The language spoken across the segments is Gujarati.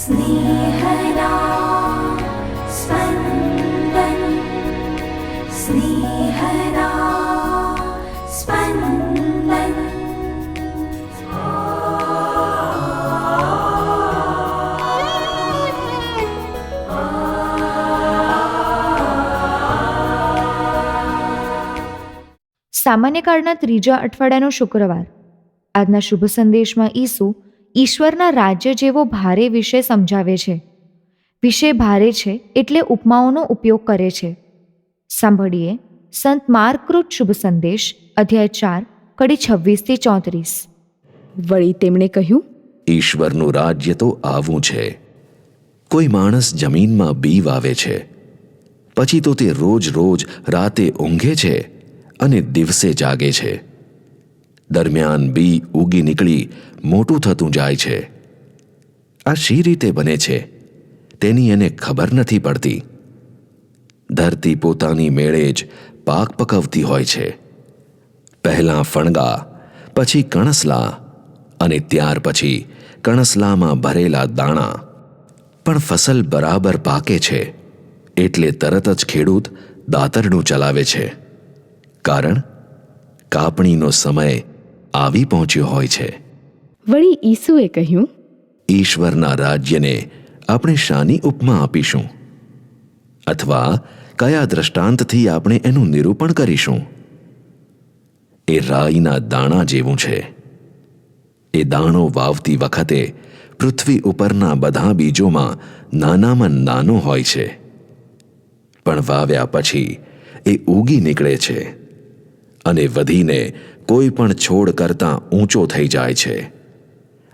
स्नेहदा स्पन्दन् स्नेहदा स्पन्दन् સામાન્ય કાળના ત્રીજા અઠવાડિયાનો શુક્રવાર આજના શુભ સંદેશમાં ઈસુ ઈશ્વરના રાજ્ય જેવો ભારે વિષય સમજાવે છે. વિષય ભારે છે એટલે ઉપમાઓનો ઉપયોગ કરે છે. સાંભળીએ સંત માર્કૃત શુભ સંદેશ અધ્યાય ચાર કડી છવ્વીસથી ચોત્રીસ. વળી તેમણે કહ્યું ઈશ્વરનું રાજ્ય તો આવું છે. કોઈ માણસ જમીનમાં બી વાવે છે. પછી તો તે રોજ રોજ રાતે ઊંઘે છે અને દિવસે જાગે છે. દરમિયાન બી ઉગી નીકળી મોટું થતું જાય છે. આ શી રીતે બને છે? તેની એને ખબર નથી પડતી. ધરતી પોતાની મેળે જ પાક પકવતી હોય છે. પહેલાં ફણગા, પછી કણસલા અને ત્યાર પછી કણસલામાં ભરેલા દાણા. પણ ફસલ બરાબર પાકે છે, એટલે તરત જ ખેડૂત દાતરડું ચલાવે છે. કારણ, કાપણીનો સમય આવી પહોંચ્યો હોય છે. વળી ઈસુએ કહ્યું ઈશ્વરના રાજ્યને આપણે શાની ઉપમા આપીશું. અથવા કયા દ્રષ્ટાંતથી આપણે એનું નિરૂપણ કરીશું? એ રાઈના દાણા જેવું છે. એ દાણો વાવતી વખતે પૃથ્વી ઉપરના બધા બીજોમાં નાનામાં નાનો હોય છે. પણ વાવ્યા પછી એ ઉગી નીકળે છે. અને વધીને કોઈ પણ છોડ કરતાં ઊંચો થઈ જાય છે.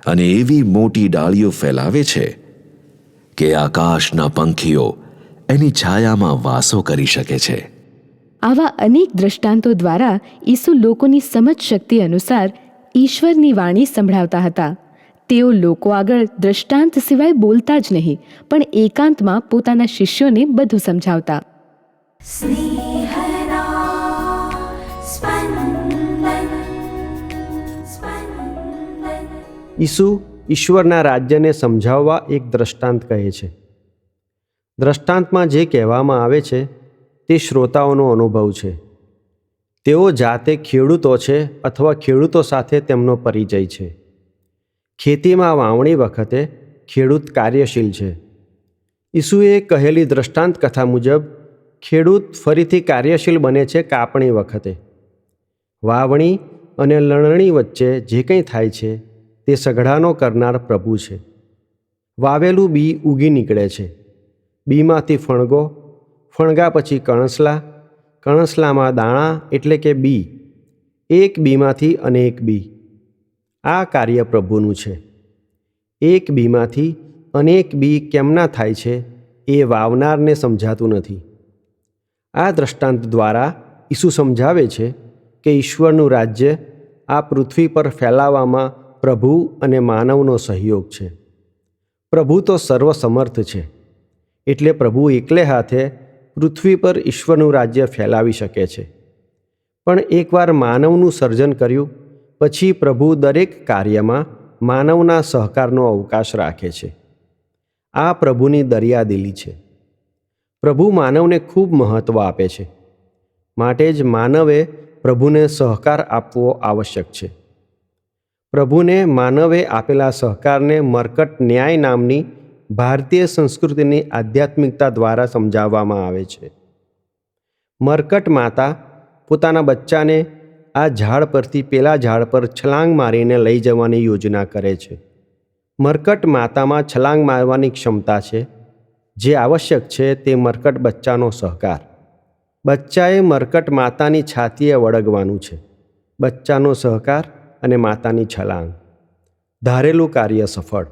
અને એવી મોટી ડાળીઓ ફેલાવે છે કે આકાશના પંખીઓ એની છાયામાં વાસો કરી શકે છે. આવા અનેક દ્રષ્ટાંતો દ્વારા ઈસુ લોકોની સમજ શક્તિ અનુસાર ઈશ્વરની વાણી સંભળાવતા હતા. તેઓ લોકો આગળ દ્રષ્ટાંત સિવાય બોલતા જ નહીં પણ એકાંતમાં પોતાના શિષ્યોને બધું સમજાવતા. ઈસુ ઈશ્વરના રાજ્યને સમજાવવા એક દ્રષ્ટાંત કહે છે. દ્રષ્ટાંતમાં જે કહેવામાં આવે છે તે શ્રોતાઓનો અનુભવ છે. તેઓ જાતે ખેડૂતો છે અથવા ખેડૂતો સાથે તેમનો પરિચય છે. ખેતીમાં વાવણી વખતે ખેડૂત કાર્યશીલ છે. ઈસુએ કહેલી દ્રષ્ટાંત કથા મુજબ ખેડૂત ફરીથી કાર્યશીલ બને છે કાપણી વખતે. વાવણી અને લણણી વચ્ચે જે કંઈ થાય છે તે સઘળાનો કરનાર પ્રભુ છે. વાવેલું બી ઉગી નીકળે છે. બીમાંથી ફણગો, ફણગા પછી કણસલા, કણસલામાં દાણા એટલે કે બી. એક બીમાંથી અનેક બી. આ કાર્ય પ્રભુનું છે. એક બીમાંથી અનેક બી કેમના થાય છે એ વાવનારને સમજાતું નથી. આ દ્રષ્ટાંત દ્વારા ઈસુ સમજાવે છે કે ઈશ્વરનું રાજ્ય આ પૃથ્વી પર ફેલાવવામાં પ્રભુ અને માનવનો સહયોગ છે. પ્રભુ તો સર્વસમર્થ છે. એટલે પ્રભુ એકલે હાથે પૃથ્વી પર ઈશ્વરનું રાજ્ય ફેલાવી શકે છે. પણ એકવાર માનવનું સર્જન કર્યું, પછી પ્રભુ દરેક કાર્યમાં માનવના સહકારનો અવકાશ રાખે છે. આ પ્રભુની દરિયાદિલી છે. પ્રભુ માનવને ખૂબ મહત્ત્વ આપે છે. માટે જ માનવે પ્રભુને સહકાર આપવો આવશ્યક છે. પ્રભુને માનવે આપેલા સહકારને મરકટ ન્યાય નામની ભારતીય સંસ્કૃતિની આધ્યાત્મિકતા દ્વારા સમજાવવામાં આવે છે. મરકટ માતા પોતાના બચ્ચાને આ ઝાડ પરથી પેલા ઝાડ પર છલાંગ મારીને લઈ જવાની યોજના કરે છે. મરકટ માતામાં છલાંગ મારવાની ક્ષમતા છે. જે આવશ્યક છે તે મરકટ બચ્ચાનો સહકાર. બચ્ચાએ મરકટ માતાની છાતીએ વળગવાનું છે. બચ્ચાનો સહકાર અને માતાની છલાંગ. ધારેલું કાર્ય સફળ.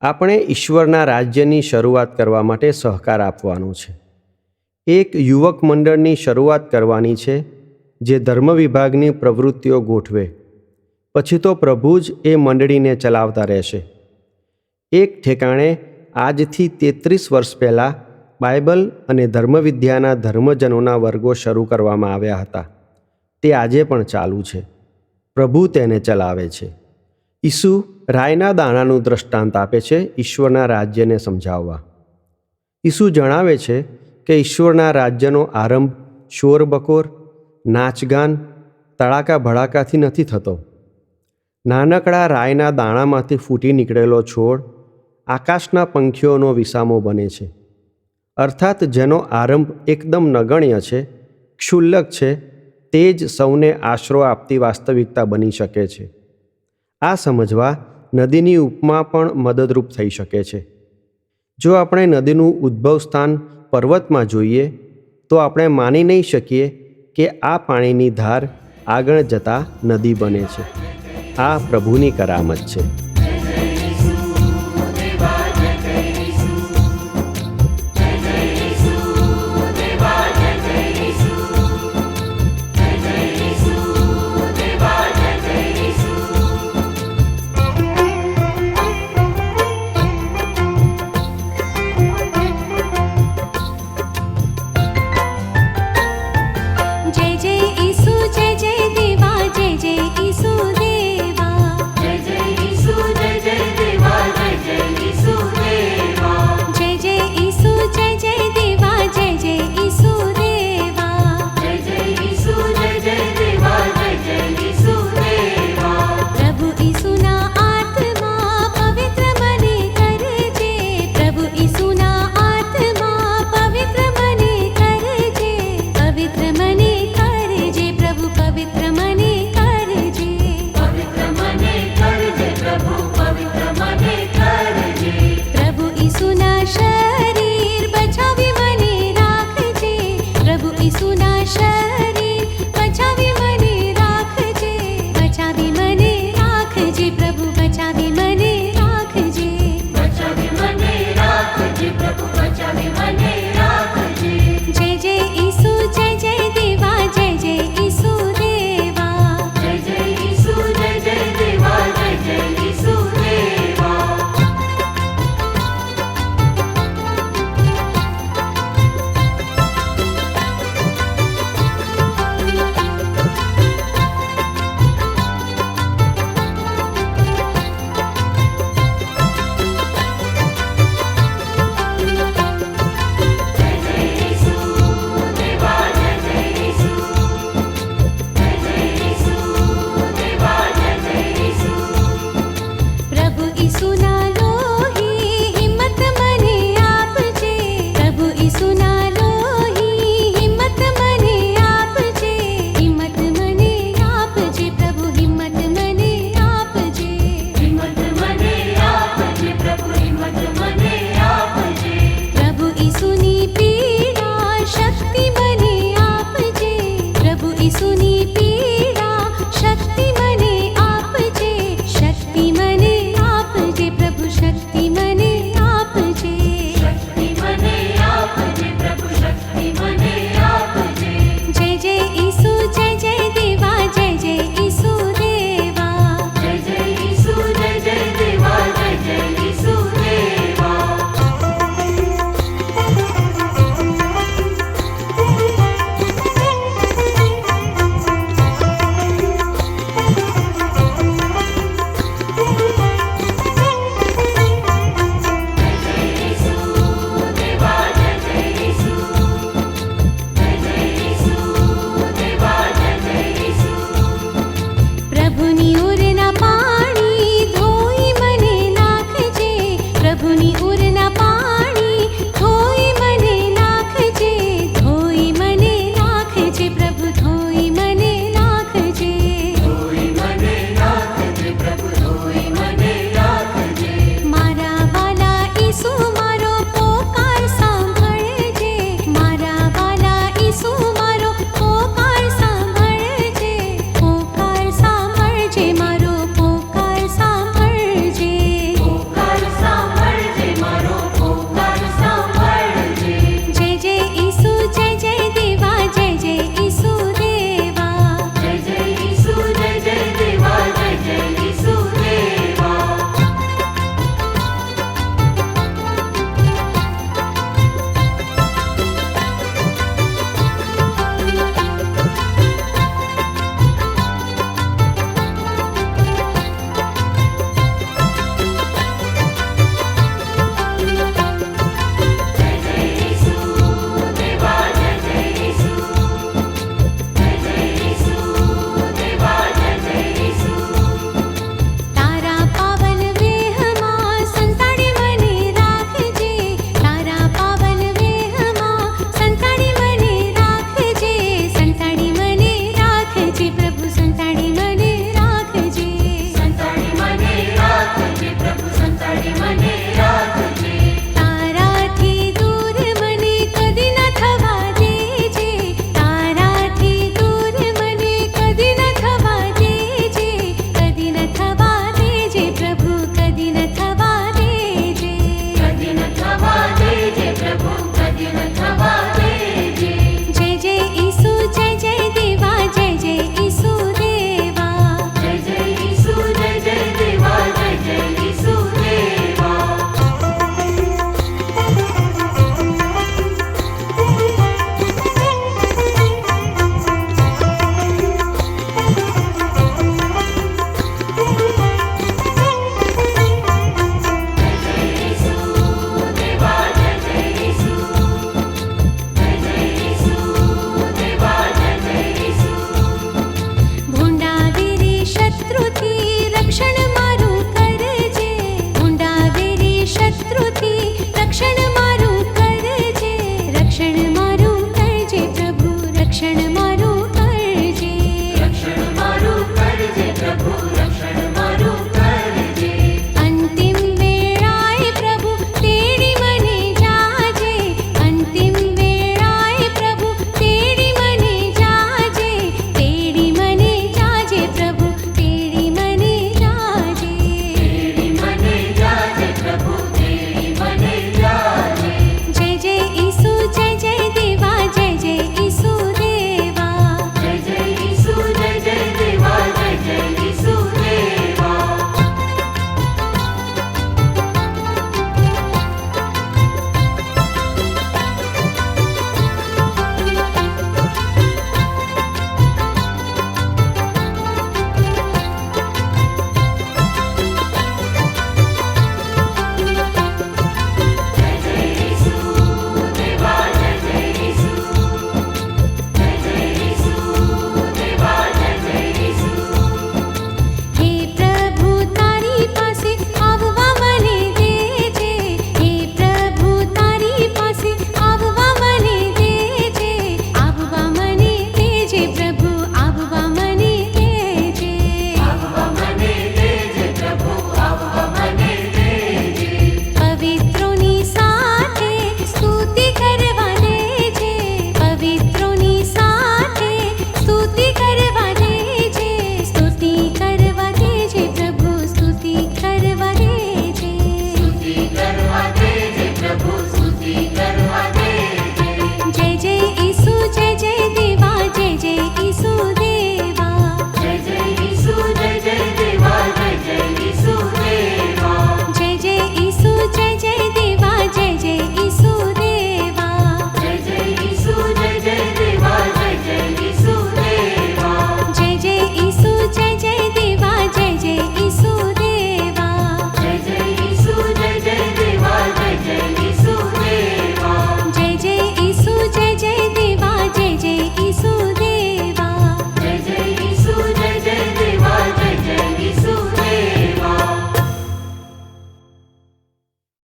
આપણે ઈશ્વરના રાજ્યની શરૂઆત કરવા માટે સહકાર આપવાનો છે. એક યુવક મંડળની શરૂઆત કરવાની છે, જે ધર્મ વિભાગની પ્રવૃત્તિઓ ગોઠવે. પછી તો પ્રભુ જ એ મંડળીને ચલાવતા રહેશે. એક ઠેકાણે, આજથી તેત્રીસ વર્ષ પહેલાં બાઇબલ અને ધર્મવિદ્યાના ધર્મજનોના વર્ગો શરૂ કરવામાં આવ્યા હતા. તે આજે પણ ચાલુ છે. પ્રભુ તેને ચલાવે છે. ઈસુ રાયના દાણાનું દ્રષ્ટાંત આપે છે ઈશ્વરના રાજ્યને સમજાવવા. ઈસુ જણાવે છે કે ઈશ્વરના રાજ્યનો આરંભ શોરબકોર નાચગાન, તડાકા ભડાકાથી નથી થતો. નાનકડા રાયના દાણામાંથી ફૂટી નીકળેલો છોડ આકાશના પંખીઓનો વિસામો બને છે. અર્થાત જેનો આરંભ એકદમ નગણ્ય છે, ક્ષુલ્લક છે તે જ સૌને આશરો આપતી વાસ્તવિકતા બની શકે છે. આ સમજવા નદીની ઉપમા પણ મદદરૂપ થઈ શકે છે. જો આપણે નદીનું ઉદ્ભવ સ્થાન પર્વતમાં જોઈએ, તો આપણે માની નહીં શકીએ કે આ પાણીની ધાર આગળ જતા નદી બને છે. આ પ્રભુની કરામત છે. कर